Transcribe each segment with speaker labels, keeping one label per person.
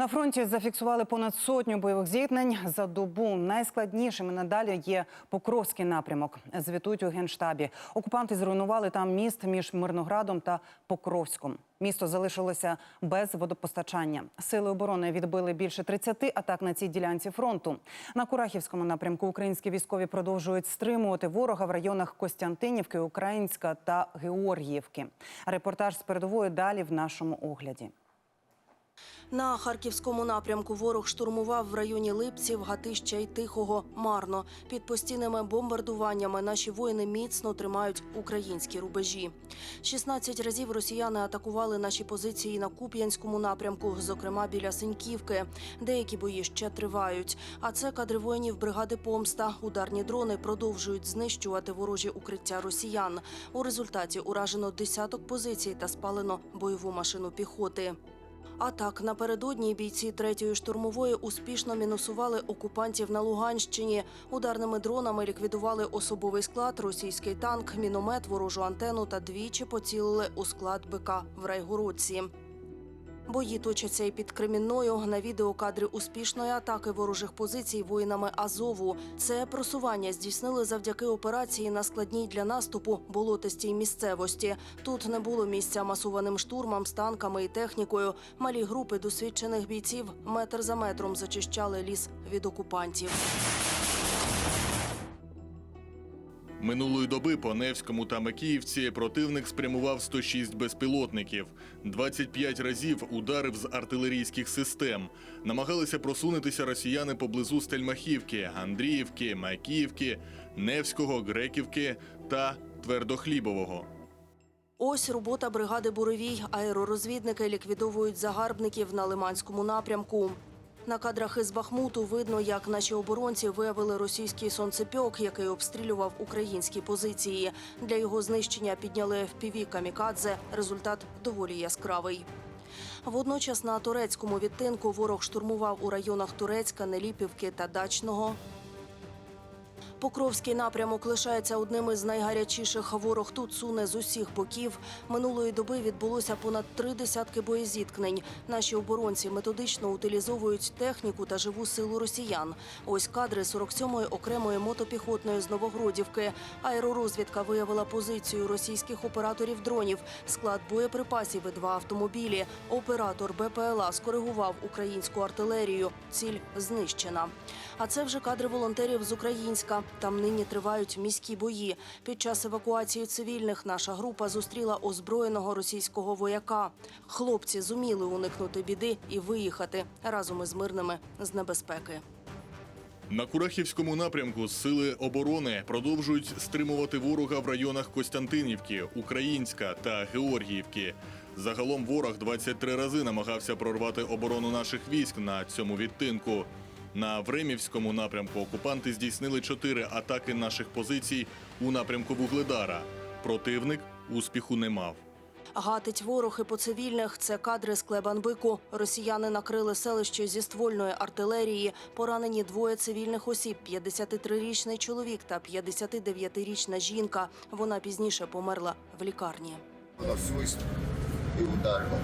Speaker 1: На фронті зафіксували понад сотню бойових зіткнень за добу. Найскладнішими надалі є Покровський напрямок. Звітують у генштабі. Окупанти зруйнували там міст між Мирноградом та Покровськом. Місто залишилося без водопостачання. Сили оборони відбили більше 30 атак на цій ділянці фронту. На Курахівському напрямку українські військові продовжують стримувати ворога в районах Костянтинівки, Українська та Георгіївки. Репортаж з передової далі в нашому огляді.
Speaker 2: На харківському напрямку ворог штурмував в районі Липців, Гатища і Тихого марно. Під постійними бомбардуваннями наші воїни міцно тримають українські рубежі. 16 разів росіяни атакували наші позиції на Куп'янському напрямку, зокрема біля Синьківки. Деякі бої ще тривають. А це кадри воїнів бригади Помста. Ударні дрони продовжують знищувати ворожі укриття росіян. У результаті уражено десяток позицій та спалено бойову машину піхоти. А так, напередодні бійці третьої штурмової успішно мінусували окупантів на Луганщині. Ударними дронами ліквідували особовий склад, російський танк, міномет, ворожу антенну та двічі поцілили у склад БК в Райгородці. Бої точаться і під Кремінною. На відео кадри успішної атаки ворожих позицій воїнами Азову. Це просування здійснили завдяки операції на складній для наступу болотистій місцевості. Тут не було місця масованим штурмам з танками і технікою. Малі групи досвідчених бійців метр за метром зачищали ліс від окупантів.
Speaker 3: Минулої доби по Невському та Макіївці противник спрямував 106 безпілотників. 25 разів ударив з артилерійських систем. Намагалися просунутися росіяни поблизу Стельмахівки, Андріївки, Макіївки, Невського, Греківки та Твердохлібового.
Speaker 2: Ось робота бригади Буревій. Аеророзвідники ліквідовують загарбників на Лиманському напрямку. На кадрах із Бахмуту видно, як наші оборонці виявили російський сонцепьок, який обстрілював українські позиції. Для його знищення підняли FPV «Камікадзе». Результат доволі яскравий. Водночас на турецькому відтинку ворог штурмував у районах Турецька, Неліпівки та Дачного. Покровський напрямок лишається одним із найгарячіших. Ворог тут суне з усіх боків. Минулої доби відбулося понад три десятки боєзіткнень. Наші оборонці методично утилізовують техніку та живу силу росіян. Ось кадри 47-ї окремої мотопіхотної з Новогродівки. Аеророзвідка виявила позицію російських операторів дронів, склад боєприпасів і два автомобілі. Оператор БПЛА скоригував українську артилерію. Ціль знищена. А це вже кадри волонтерів з Українська. Там нині тривають міські бої. Під час евакуації цивільних наша група зустріла озброєного російського вояка. Хлопці зуміли уникнути біди і виїхати разом із мирними з небезпеки.
Speaker 3: На Курахівському напрямку сили оборони продовжують стримувати ворога в районах Костянтинівки, Українська та Георгіївки. Загалом ворог 23 рази намагався прорвати оборону наших військ на цьому відтинку. На Времівському напрямку окупанти здійснили чотири атаки наших позицій у напрямку Вугледара. Противник успіху не мав.
Speaker 2: Гатить ворог і по цивільних. Це кадри з Клебанбику. Росіяни накрили селище зі ствольної артилерії. Поранені двоє цивільних осіб: 53-річний чоловік та 59-річна жінка. Вона пізніше померла в лікарні.
Speaker 4: Вона свист і ударила.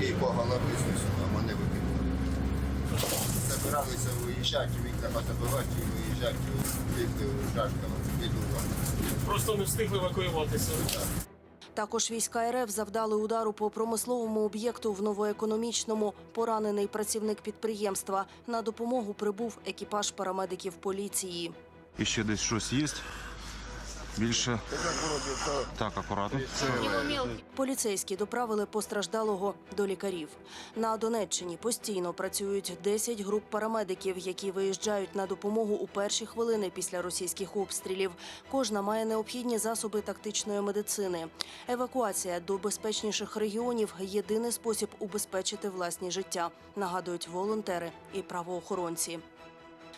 Speaker 4: Їй по голові знесла, а мене викинуло. Забиралися виїжджати, їх треба забивати і виїжджати під шашками, під.
Speaker 5: Просто не встигли евакуюватися.
Speaker 2: Також війська РФ завдали удару по промисловому об'єкту в новоекономічному. Поранений працівник підприємства. На допомогу прибув екіпаж парамедиків поліції.
Speaker 6: І ще десь щось є. Більше так, акуратно.
Speaker 2: Поліцейські доправили постраждалого до лікарів. На Донеччині постійно працюють 10 груп парамедиків, які виїжджають на допомогу у перші хвилини після російських обстрілів. Кожна має необхідні засоби тактичної медицини. Евакуація до безпечніших регіонів єдиний спосіб убезпечити власні життя, нагадують волонтери і правоохоронці.